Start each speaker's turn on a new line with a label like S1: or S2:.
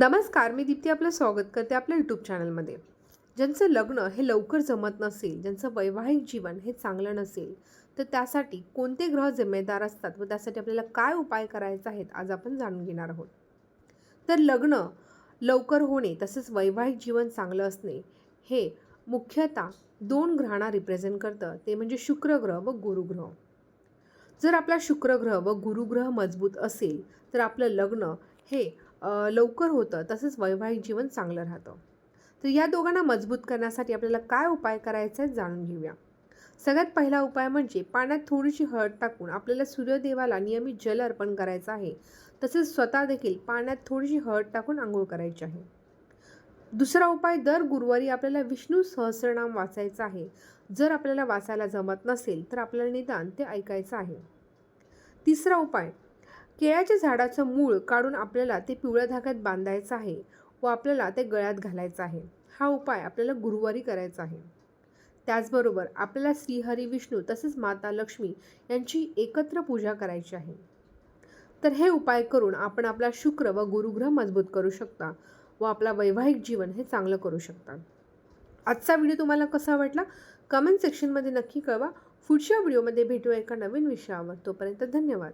S1: नमस्कार मी दीप्ती आपलं स्वागत करते आपल्या यूट्यूब चॅनलमध्ये ज्यांचं लग्न हे लवकर जमत नसेल ज्यांचं वैवाहिक जीवन हे चांगलं नसेल तर त्यासाठी कोणते ग्रह जिम्मेदार असतात व त्यासाठी आपल्याला काय उपाय करायचे आहेत आज आपण जाणून घेणार आहोत. तर लग्न लवकर होणे तसेच वैवाहिक जीवन चांगलं असणे हे मुख्यतः दोन ग्रहांना रिप्रेझेंट करतं ते म्हणजे शुक्रग्रह व गुरुग्रह जर आपला शुक्रग्रह व गुरुग्रह मजबूत असेल तर आपलं लग्न हे लवकर होतं तसंच वैवाहिक जीवन चांगलं राहतं. तर या दोघांना मजबूत करण्यासाठी आपल्याला काय उपाय करायचा आहे जाणून घेऊया. सगळ्यात पहिला उपाय म्हणजे पाण्यात थोडीशी हळद टाकून आपल्याला सूर्यदेवाला नियमित जल अर्पण करायचं आहे. तसेच स्वतः देखील पाण्यात थोडीशी हळद टाकून आंघोळ करायची आहे. दुसरा उपाय दर गुरुवारी आपल्याला विष्णू सहस्रनाम वाचायचं आहे. जर आपल्याला वाचायला जमत नसेल तर आपल्याला निदान ते ऐकायचं आहे. तिसरा उपाय केळ्याच्या झाडाचं मूळ काढून आपल्याला ते पिवळ्या धाग्यात बांधायचं आहे व आपल्याला ते गळ्यात घालायचं आहे. हा उपाय आपल्याला गुरुवारी करायचा आहे. त्याचबरोबर आपल्याला श्रीहरी विष्णू तसेच माता लक्ष्मी यांची एकत्र पूजा करायची आहे. तर हे उपाय करून आपण आपला शुक्र व गुरुग्रह मजबूत करू शकता व आपला वैवाहिक जीवन हे चांगलं करू शकता. आजचा व्हिडिओ तुम्हाला कसा वाटला? कमेंट सेक्शनमध्ये नक्की कळवा. पुढच्या व्हिडिओमध्ये भेटूया एका नवीन विषयावर. तोपर्यंत धन्यवाद.